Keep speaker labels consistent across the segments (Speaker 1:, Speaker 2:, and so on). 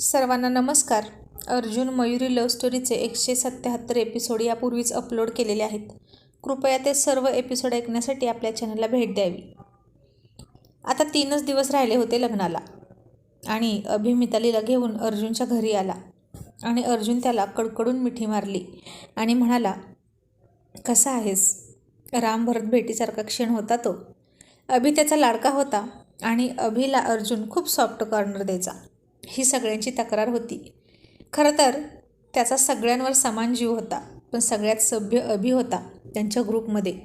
Speaker 1: सर्वांना नमस्कार. अर्जुन मयुरी लव्ह स्टोरीचे एकशे सत्याहत्तर एपिसोड यापूर्वीच अपलोड केलेले आहेत. कृपया ते सर्व एपिसोड ऐकण्यासाठी आपल्या चॅनलला भेट द्यावी. आता तीनच दिवस राहिले होते लग्नाला. आणि अभिमितालीला घेऊन अर्जुनच्या घरी आला. आणि अर्जुन त्याला कडकडून मिठी मारली आणि म्हणाला कसा आहेस? राम भरत भेटीसारखा क्षण होता तो. अभि त्याचा लाडका होता आणि अभिला अर्जुन खूप सॉफ्ट कॉर्नर द्यायचा. ही सगळ्यांची तक्रार होती. खरं तर त्याचा सगळ्यांवर समान जीव होता पण सगळ्यात सभ्य अभि होता त्यांच्या ग्रुपमध्ये.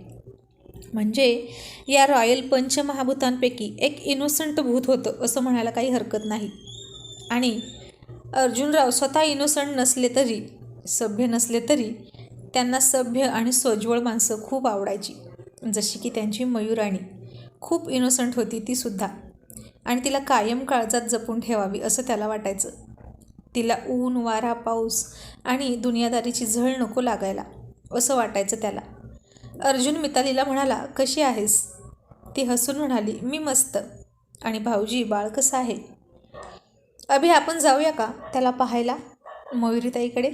Speaker 1: म्हणजे या रॉयल पंचमहाभूतांपैकी एक इनोसंट भूत होतं असं म्हणायला काही हरकत नाही. आणि अर्जुनराव स्वतः इनोसंट नसले तरी सभ्य नसले तरी त्यांना सभ्य आणि सोज्वळ माणसं खूप आवडायची. जशी की त्यांची मयुराणी. खूप इनोसंट होती तीसुद्धा आणि तिला कायम काळजात जपून ठेवावी असं त्याला वाटायचं. तिला ऊन वारा पाऊस आणि दुनियादारीची झळ नको लागायला असं वाटायचं त्याला. अर्जुन मितालीला म्हणाला कशी आहेस? ती हसून म्हणाली मी मस्त. आणि भाऊजी बाळ कसं आहे? अभि आपण जाऊया का त्याला पाहायला मयुरीताईकडे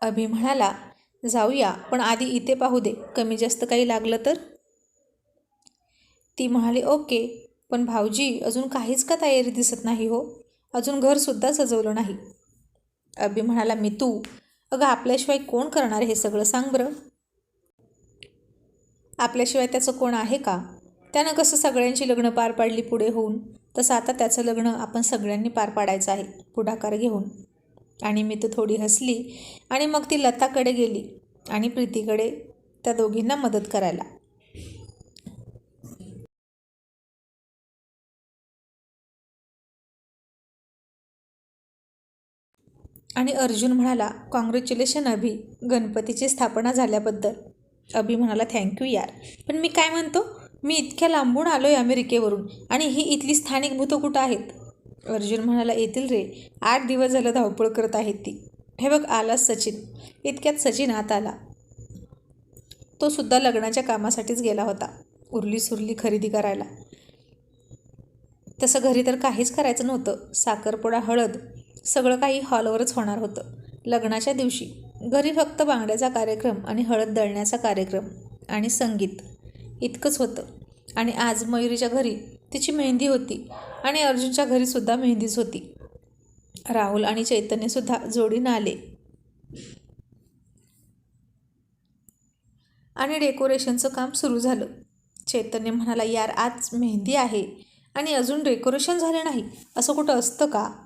Speaker 1: अभि म्हणाला जाऊया पण आधी इथे पाहू दे कमी जास्त काही लागलं तर? ती म्हणाली ओके. पण भाऊजी अजून काहीच का तयारी दिसत नाही हो? अजून घरसुद्धा सजवलं नाही. अभि म्हणाला मी तू? अगं आपल्याशिवाय कोण करणार हे सगळं सांग बरं. आपल्याशिवाय त्याचं कोण आहे का? त्यानं कसं सगळ्यांची लग्न पार पाडली पुढे होऊन? तसं आता त्याचं लग्न आपण सगळ्यांनी पार पाडायचं आहे पुढाकार घेऊन. आणि मी तर थोडी हसली आणि मग ती लताकडे गेली आणि प्रीतीकडे त्या दोघींना मदत करायला. आणि अर्जुन म्हणाला कॉंग्रॅच्युलेशन अभि. गणपतीची स्थापना झाल्याबद्दल. अभि म्हणाला थँक्यू यार. पण मी काय म्हणतो? मी इतक्या लांबून आलो आहे अमेरिकेवरून आणि ही इथली स्थानिक भूतं कुठं आहेत? अर्जुन म्हणाला येतील रे. आठ दिवस झालं धावपळ करत आहेत ती. हे बघ आलाच सचिन. इतक्यात सचिन आत आला. तो सुद्धा लग्नाच्या कामासाठीच गेला होता. उरली सुरली खरेदी करायला. तसं घरी तर काहीच करायचं नव्हतं. साखरपुडा हळद सगळं काही हॉलवरच होणार होतं. लग्नाच्या दिवशी घरी फक्त बांगड्याचा कार्यक्रम आणि हळद दळण्याचा कार्यक्रम आणि संगीत इतकंच होतं. आणि आज मयुरीच्या घरी तिची मेहंदी होती आणि अर्जुनच्या घरीसुद्धा मेहंदीच होती. राहुल आणि चैतन्यसुद्धा जोडीनं आले. आणि डेकोरेशनचं काम सुरू झालं. चैतन्य म्हणाला यार आज मेहंदी आहे आणि अजून डेकोरेशन झालं नाही. असं कुठं असतं का?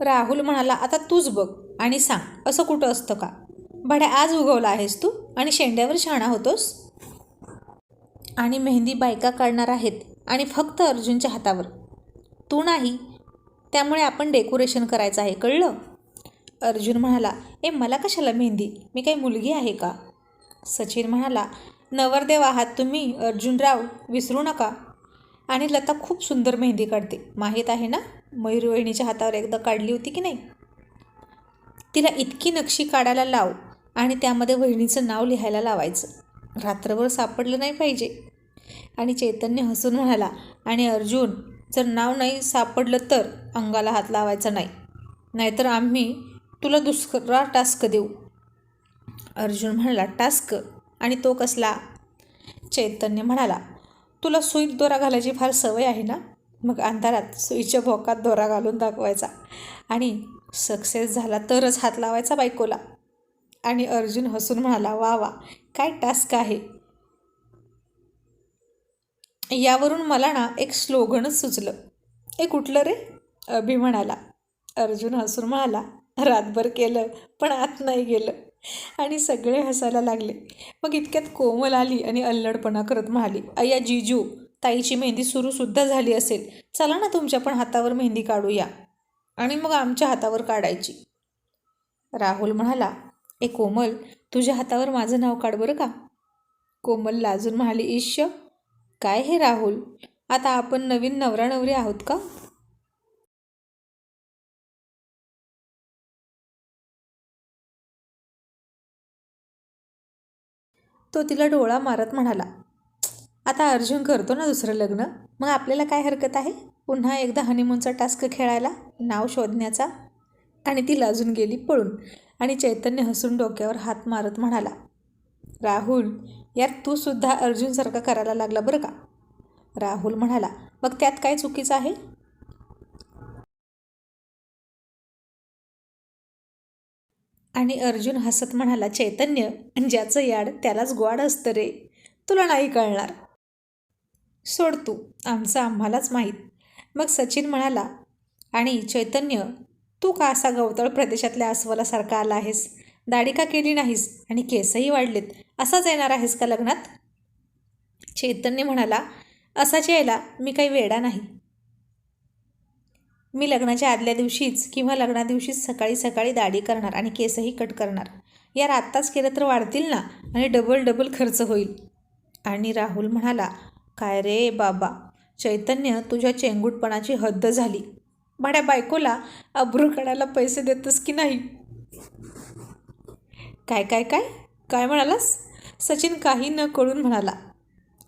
Speaker 1: राहुल म्हणाला आता तूच बघ आणि सांग असं कुठं असतं का? भाड्या आज उगवला आहेस तू आणि शेंड्यावर शहाणा होतोस? आणि मेहंदी बायका काढणार आहेत आणि फक्त अर्जुनच्या हातावर. तू नाही त्यामुळे आपण डेकोरेशन करायचं आहे कळलं? अर्जुन म्हणाला ए मला कशाला मेहंदी? मी काही मुलगी आहे का? सचिन म्हणाला नवरदेव आहात तुम्ही अर्जुनराव विसरू नका. आणि लता खूप सुंदर मेहंदी काढते. माहीत आहे ना? मयूर वहिनीच्या हातावर एकदा काढली होती की नाही? तिला इतकी नक्षी काढायला लाव आणि त्यामध्ये वहिनीचं नाव लिहायला लावायचं. रात्रभर सापडलं नाही पाहिजे. आणि चैतन्य हसून म्हणाला आणि अर्जुन जर नाव नाही सापडलं तर अंगाला हात लावायचा नाही. नाहीतर आम्ही तुला दुसरा टास्क देऊ. अर्जुन म्हणाला टास्क? आणि तो कसला? चैतन्य म्हणाला तुला सुईत दोरा घालायची फार सवय आहे ना? मग अंधारात सुईच्या भोकात दोरा घालून दाखवायचा. आणि सक्सेस झाला तरच हात लावायचा बायकोला. आणि अर्जुन हसून म्हणाला वा वा काय टास्क आहे. यावरून मला ना एक स्लोगनच सुचलं. ए कुठलं रे? अभि म्हणाला. अर्जुन हसून म्हणाला रातभर केलं पण आत नाही गेलं. आणि सगळे हसायला लागले. मग इतक्यात कोमल आली आणि अल्लडपणा करत म्हणाली अय्या जिजू ताईची मेहंदी सुरूसुद्धा झाली असेल. चला ना तुमच्या पण हातावर मेहंदी काढूया. आणि मग आमच्या हातावर काढायची. राहुल म्हणाला ए कोमल तुझ्या हातावर माझं नाव काढ बरं का. कोमल लाजून म्हणाली ईश्य काय हे राहुल? आता आपण नवीन नवरा नवरी आहोत का? तो तिला डोळा मारत म्हणाला आता अर्जुन करतो ना दुसरं लग्न. मग आपल्याला काय हरकत आहे? पुन्हा एकदा हनीमूनचा टास्क खेळायला? नाव शोधण्याचा? आणि ती लाजून गेली पळून. आणि चैतन्य हसून डोक्यावर हात मारत म्हणाला राहुल यार तू सुद्धा अर्जुनसारखा करायला लागला बरं का? राहुल म्हणाला मग त्यात काय चुकीचं आहे? आणि अर्जुन हसत म्हणाला चैतन्य ज्याचं याड त्यालाच ग्वाड असतं रे. तुला नाही कळणार. सोड तू आमचं आम्हालाच माहीत. मग सचिन म्हणाला आणि चैतन्य तू का असा गवतळ प्रदेशातल्या अस्वलासारखा आला आहेस? दाढी का केली नाहीस? आणि केसही वाढलेत. असाच येणार आहेस का लग्नात? चैतन्य म्हणाला असाच यायला मी काही वेडा नाही. मी लग्नाच्या आदल्या दिवशीच किंवा लग्नादिवशीच सकाळी सकाळी दाढी करणार आणि केसही कट करणार. यार आत्ताच केलं तर वाढतील ना आणि डबल डबल खर्च होईल. आणि राहुल म्हणाला काय रे बाबा? चैतन्य तुझ्या चेंगूटपणाची हद्द झाली. भाड्या बायकोला अब्रू काढायला पैसे देतस की नाही? काय काय काय? काय म्हणालास? सचिन काही न कळून म्हणाला.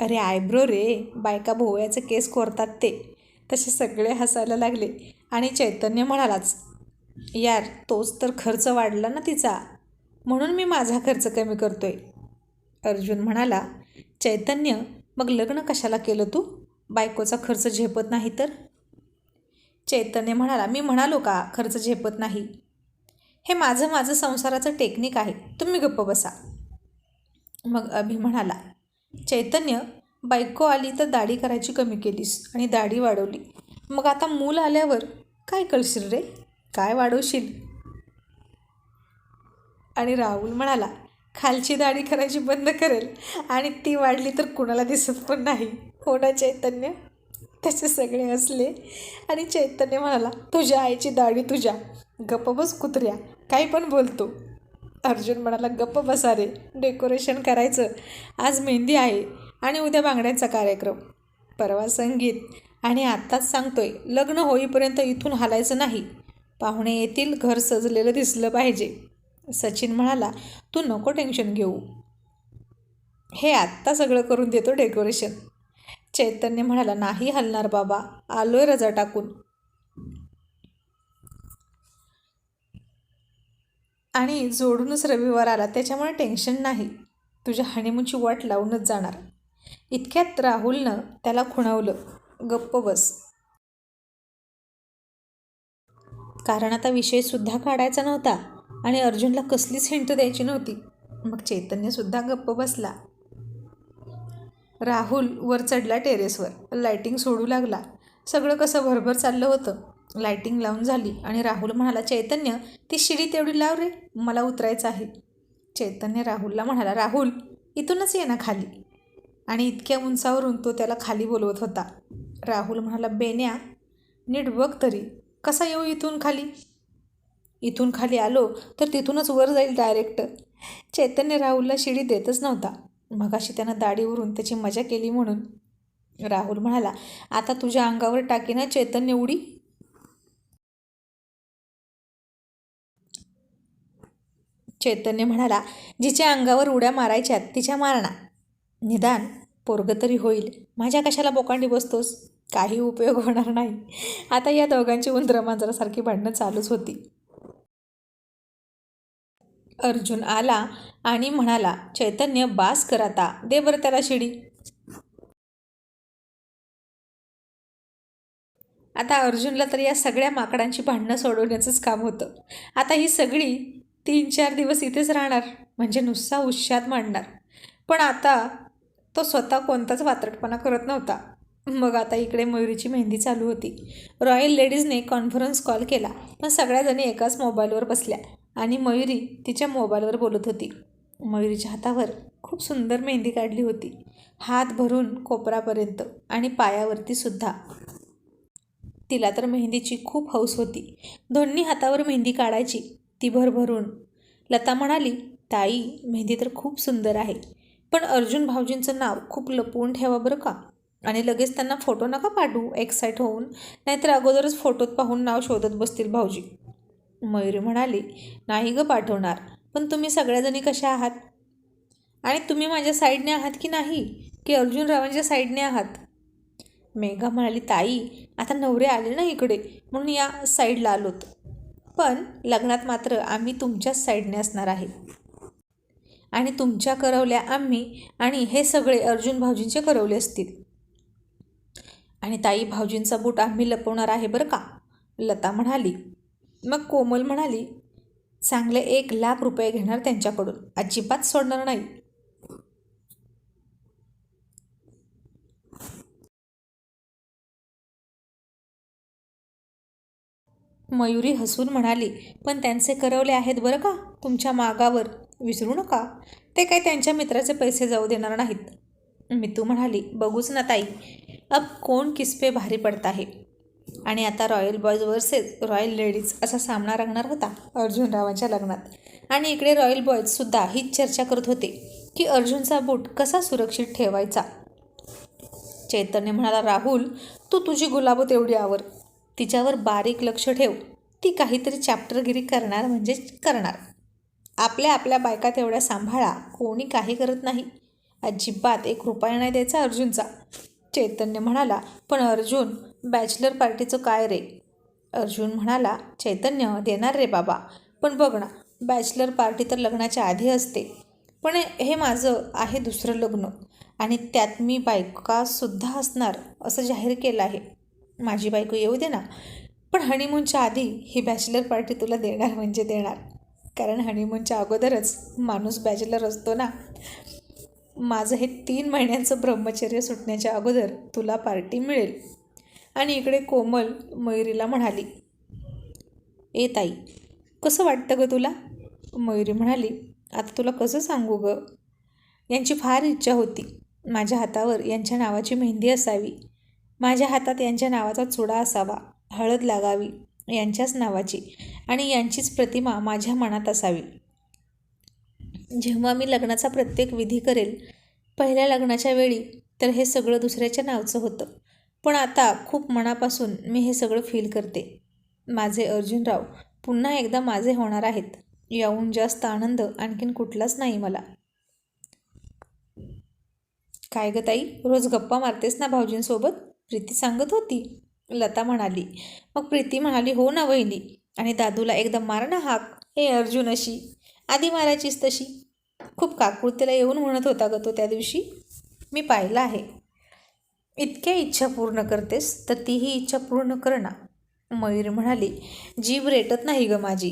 Speaker 1: अरे आयब्रो रे बायका भोवयाचे केस कोरतात ते. तसे सगळे हसायला लागले आणि चैतन्य म्हणालाच यार तोच तर खर्च वाढला ना तिचा. म्हणून मी माझा खर्च कमी करतोय. अर्जुन म्हणाला चैतन्य मग लग्न कशाला केलं तू? बायकोचा खर्च झेपत नाही तर? चैतन्य म्हणाला मी म्हणालो का खर्च झेपत नाही? हे माझं माझं संसाराचं टेक्निक आहे. तुम्ही गप्प बसा. मग अभि म्हणाला चैतन्य बायको आली तर दाढी करायची कमी केलीस आणि दाढी वाढवली. मग आता मूल आल्यावर काय कळशील रे? काय वाढवशील? आणि राहुल म्हणाला खालची दाढी करायची बंद करेल आणि ती वाढली तर कुणाला दिसत पण नाही. हो ना चैतन्य? त्याचे सगळे असले. आणि चैतन्य म्हणाला तुझ्या आईची दाढी तुझ्या. गप्प बस कुत्र्या. काही पण बोलतो. अर्जुन म्हणाला गप्प बसा रे. डेकोरेशन करायचं. आज मेहंदी आहे आणि उद्या बांगड्यांचा कार्यक्रम. परवा संगीत. आणि आत्ताच सांगतोय लग्न होईपर्यंत इथून हालायचं नाही. पाहुणे येतील घर सजलेलं दिसलं पाहिजे. सचिन म्हणाला तू नको टेन्शन घेऊ. हे आत्ता सगळं करून देतो डेकोरेशन चैतन्य म्हणाला नाही हलणार बाबा. आलोय रजा टाकून. आणि जोडूनच रविवार आला. त्याच्यामुळे टेन्शन नाही. तुझ्या हनीमूनची वाट लावूनच जाणार. इतक्यात राहुलनं त्याला खुणावलं. गप्प बस. कारण आता विषयसुद्धा काढायचा नव्हता. आणि अर्जुनला कसलीच हिंट द्यायची नव्हती. मग चैतन्यसुद्धा गप्प बसला. राहुल वर चढला टेरेसवर लायटिंग सोडू लागला. सगळं कसं भरभर चाललं होतं. लायटिंग लावून झाली आणि राहुल म्हणाला चैतन्य ती शिडी तेवढी लाव रे. मला उतरायचं आहे. चैतन्य राहुलला म्हणाला राहुल इथूनच ये ना खाली. आणि इतक्या उंचावरून तो त्याला खाली बोलवत होता. राहुल म्हणाला बेन्या नीट बघ तरी. कसा येऊ इथून खाली? इथून खाली आलो तर तिथूनच वर जाईल डायरेक्ट चैतन्य राहुलला शिडी देतच नव्हता. मगाशी त्यानं दाढीवरून त्याची मजा केली म्हणून. राहुल म्हणाला आता तुझ्या अंगावर टाकी ना चैतन्य उडी. चैतन्य म्हणाला जिच्या अंगावर उड्या मारायच्यात तिच्या मारणा. निदान पोरगं तरी होईल. माझ्या कशाला बोकांडी बसतोस? काही उपयोग होणार नाही. आता या दोघांची उंदरमांजरासारखी भांडणं चालूच होती. अर्जुन आला आणि म्हणाला चैतन्य बास कराता दे बरं त्याला शिडी. आता अर्जुनला तर या सगळ्या माकडांची भांडणं सोडवण्याचंच काम होतं. आता ही सगळी तीन चार दिवस इथेच राहणार म्हणजे नुसता उश्शात मांडणार. पण आता तो स्वतः कोणताच वात्रटपणा करत नव्हता. मग आता इकडे मयुरीची मेहंदी चालू होती. रॉयल लेडीजने कॉन्फरन्स कॉल केला पण सगळ्याजणी एकाच मोबाईलवर बसल्या. आणि मयुरी तिच्या मोबाईलवर बोलत होती. मयुरीच्या हातावर खूप सुंदर मेहंदी काढली होती. हात भरून कोपरापर्यंत आणि पायावरती सुद्धा. तिला तर मेहंदीची खूप हौस होती. दोन्ही हातावर मेहंदी काढायची ती भरभरून लता म्हणाली ताई मेहंदी तर खूप सुंदर आहे. पण अर्जुन भाऊजींचं नाव खूप लपवून ठेवा बरं का? आणि लगेच त्यांना फोटो नका पाठवू एक्साईट होऊन. नाहीतर अगोदरच फोटोत पाहून नाव शोधत बसतील भाऊजी. मयुरी म्हणाली नाही गं पाठवणार पण तुम्ही सगळ्याजणी कशा आहात? आणि तुम्ही माझ्या साईडने आहात की नाही? की अर्जुनरावांच्या साईडने आहात? मेघा म्हणाली ताई आता नवरे आले ना इकडे म्हणून या साईडला आलोत पण लग्नात मात्र आम्ही तुमच्याच साईडने असणार आहे. आणि तुमच्या करवल्या आम्ही आणि हे सगळे अर्जुन भाऊजींचे करवले असतील. आणि ताई भाऊजींचा बूट आम्ही लपवणार आहे बरं का? लता म्हणाली मग कोमल म्हणाली चांगले एक लाख रुपये घेणार त्यांच्याकडून. अजिबात सोडणार नाही. मयुरी हसून म्हणाली पण त्यांचे करवले आहेत बरं का? तुमच्या मागावर विसरू नका. ते काय त्यांच्या मित्राचे पैसे जाऊ देणार नाहीत. मितू म्हणाली बघूच ना ताई. अब कोण किस्पे भारी पडत आहे? आणि आता royal boys versus royal ladies असा सामना रंगणार होता अर्जुनरावांच्या लग्नात. आणि इकडे रॉयल बॉयजसुद्धा हीच चर्चा करत होते की अर्जुनचा बूट कसा सुरक्षित ठेवायचा? चैतन्य म्हणाला राहुल तू तुझी गुलाब तेवढी आवर. तिच्यावर बारीक लक्ष ठेव. ती काहीतरी चॅप्टरगिरी करणार म्हणजे करणार. आपल्या आपल्या बायका तेवढ्या सांभाळा. कोणी काही करत नाही. अजिबात एक रुपया नाही द्यायचा अर्जुनचा. चैतन्य म्हणाला पण अर्जुन बॅचलर पार्टीचं काय रे? अर्जुन म्हणाला चैतन्य देणार रे बाबा. पण बघ ना बॅचलर पार्टी तर लग्नाच्या आधी असते. पण हे माझं आहे दुसरं लग्न. आणि त्यात मी बायकासुद्धा असणार असं जाहीर केलं आहे. माझी बायको येऊ दे ना. पण हनीमूनच्या आधी ही बॅचलर पार्टी तुला देणार म्हणजे देणार. कारण हनीमूनच्या अगोदरच माणूस बॅचलर असतो ना. माझं हे तीन महिन्यांचं ब्रह्मचर्य सुटण्याच्या अगोदर तुला पार्टी मिळेल. आणि इकडे कोमल मयुरीला म्हणाली ए ताई कसं वाटतं गं तुला? मयुरी म्हणाली आता तुला कसं सांगू गं? यांची फार इच्छा होती. माझ्या हातावर यांच्या नावाची मेहंदी असावी. माझ्या हातात यांच्या नावाचा चुडा असावा. हळद लागावी यांच्याच नावाची आणि यांचीच प्रतिमा माझ्या मनात असावी. जेव्हा मी लग्नाचा प्रत्येक विधी करेल पहिल्या लग्नाच्या वेळी तर हे सगळं दुसऱ्याच्या नावचं होतं. पण आता खूप मनापासून मी हे सगळं फील करते. माझे अर्जुनराव पुन्हा एकदा माझे होणार आहेत. याहून जास्त आनंद आणखीन कुठलाच नाही मला. काय ग ताई रोज गप्पा मारतेस ना भाऊजींसोबत? प्रीती सांगत होती. लता म्हणाली मग प्रीती म्हणाली हो ना वहिनी. आणि दादूला एकदम मार ना हाक. हे अर्जुन अशी आधी मारायचीच तशी. खूप काकुळतेला येऊन म्हणत होता ग तो त्या दिवशी. मी पाहिलं आहे. इतक्या इच्छा पूर्ण करतेस तर तीही इच्छा पूर्ण कर ना. मयूर म्हणाली जीभ रेटत नाही ग माझी.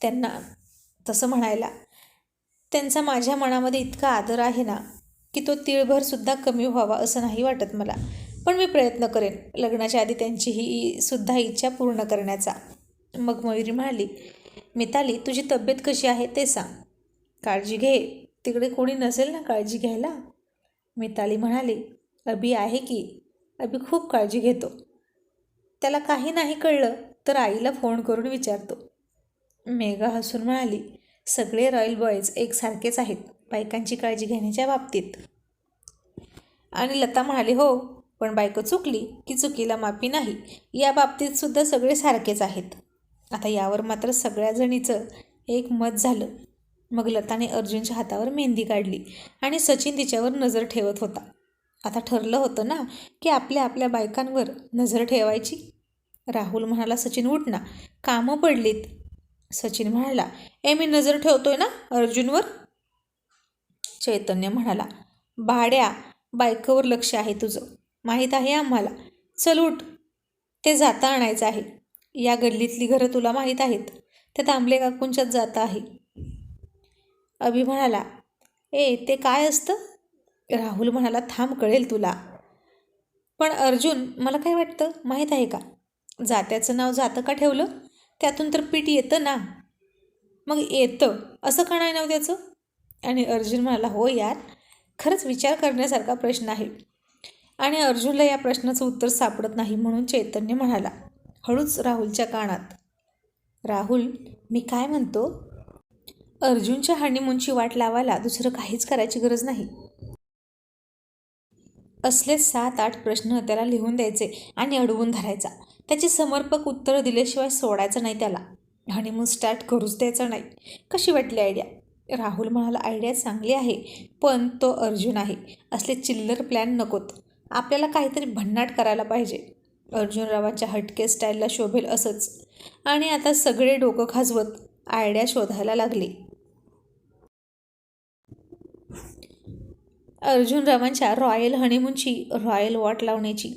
Speaker 1: त्यांना तसं म्हणायला त्यांचा माझ्या मनामध्ये इतका आदर आहे ना की तो तिळभरसुद्धा कमी व्हावा असं नाही वाटत मला. पण मी प्रयत्न करेन लग्नाच्या आधी त्यांची ही सुद्धा इच्छा पूर्ण करण्याचा. मग मयुरी म्हणाली मिताली तुझी तब्येत कशी आहे ते सांग. काळजी घे. तिकडे कोणी नसेल ना काळजी घ्यायला? मिताली म्हणाली अभि आहे की? अभि खूप काळजी घेतो. त्याला काही नाही कळलं तर आईला फोन करून विचारतो. मेघा हसून म्हणाली सगळे रॉयल बॉयज एकसारखेच आहेत बायकांची काळजी घेण्याच्या बाबतीत. आणि लता म्हणाली हो पण बायको चुकली की चुकीला माफी नाही या बाबतीत सुद्धा सगळे सारखेच आहेत. आता यावर मात्र सगळ्या जणीचं एक मत झालं. मग लताने अर्जुनच्या हातावर मेहंदी काढली आणि सचिन तिच्यावर नजर ठेवत होता. आता ठरलं होतं ना की आपल्या आपल्या बायकांवर नजर ठेवायची? राहुल म्हणाला सचिन उठ ना कामं पडलीत. सचिन म्हणाला ए मी नजर ठेवतोय ना अर्जुनवर? चैतन्य म्हणाला भाड्या बायकोवर लक्ष आहे तुझं. माहीत आहे आम्हाला. चल उठ. ते जाता आणायचं आहे. या गल्लीतली घरं तुला माहीत आहेत. ते तांबले काकूंच्यात जाता आहे. अभि म्हणाला ए ते काय असतं? राहुल म्हणाला थांब कळेल तुला. पण अर्जुन मला काय वाटतं माहीत आहे का? जात्याचं नाव जातं का ठेवलं? त्यातून तर पीठ येतं ना. मग येतं. असं का नाही नाव त्याचं? आणि अर्जुन म्हणाला हो यार खरंच विचार करण्यासारखा प्रश्न आहे. आणि अर्जुनला या प्रश्नाचं उत्तर सापडत नाही म्हणून चैतन्य म्हणाला हळूच राहुलच्या कानात. राहुल मी काय म्हणतो? अर्जुनच्या हनीमूनची वाट लावायला दुसरं काहीच करायची गरज नाही. असले सात आठ प्रश्न त्याला लिहून द्यायचे आणि अडवून धरायचा. त्याची समर्पक उत्तरं दिल्याशिवाय सोडायचं नाही त्याला. हनीमून स्टार्ट करूच द्यायचं नाही. कशी वाटली आयडिया राहुल म्हणाला आयडिया चांगली आहे पण तो अर्जुन आहे. असले चिल्लर प्लॅन नकोत. आपल्याला काहीतरी भन्नाट करायला पाहिजे. अर्जुनरावांच्या हटके स्टाईलला शोभेल असंच. आणि आता सगळे डोकं खाजवत आयडिया शोधायला लागले. अर्जुनरावांच्या रॉयल हनीमूनची रॉयल वॉट लावण्याची.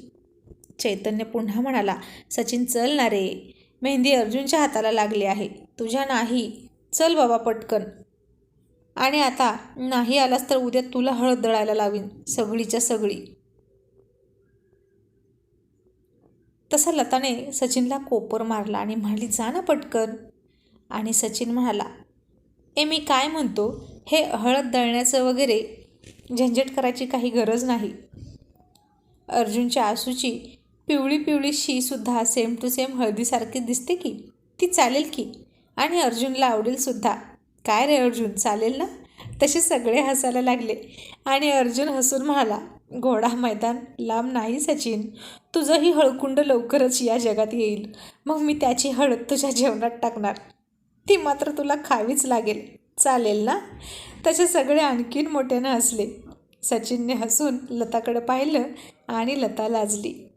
Speaker 1: चैतन्य पुन्हा म्हणाला सचिन चल ना रे. मेहंदी अर्जुनच्या हाताला लागली आहे. तुझ्या नाही. चल बाबा पटकन. आणि आता नाही आलास तर उद्या तुला हळद दळायला लावीन सगळीच्या सगळी. तसा लताने सचिनला कोपर मारला आणि म्हणाली जा ना पटकन. आणि सचिन म्हणाला ए मी काय म्हणतो? हे हळद दळण्याचं वगैरे झंझट करायची काही गरज नाही. अर्जुनच्या आसूची पिवळी पिवळी शीसुद्धा सेम टू सेम हळदीसारखी दिसते की? ती चालेल की? आणि अर्जुनला आवडेलसुद्धा काय रे अर्जुन चालेल ना? तसे सगळे हसायला लागले आणि अर्जुन हसून म्हणाला घोडा मैदान लांब नाही सचिन. तुझंही हळकुंड लवकरच या जगात येईल. मग मी त्याची हळद तुझ्या जेवणात टाकणार. ती मात्र तुला खावीच लागेल. चालेल ना? तसे सगळे आणखीन मोठ्यानं हसले. सचिनने हसून लताकडं पाहिलं आणि लता लाजली.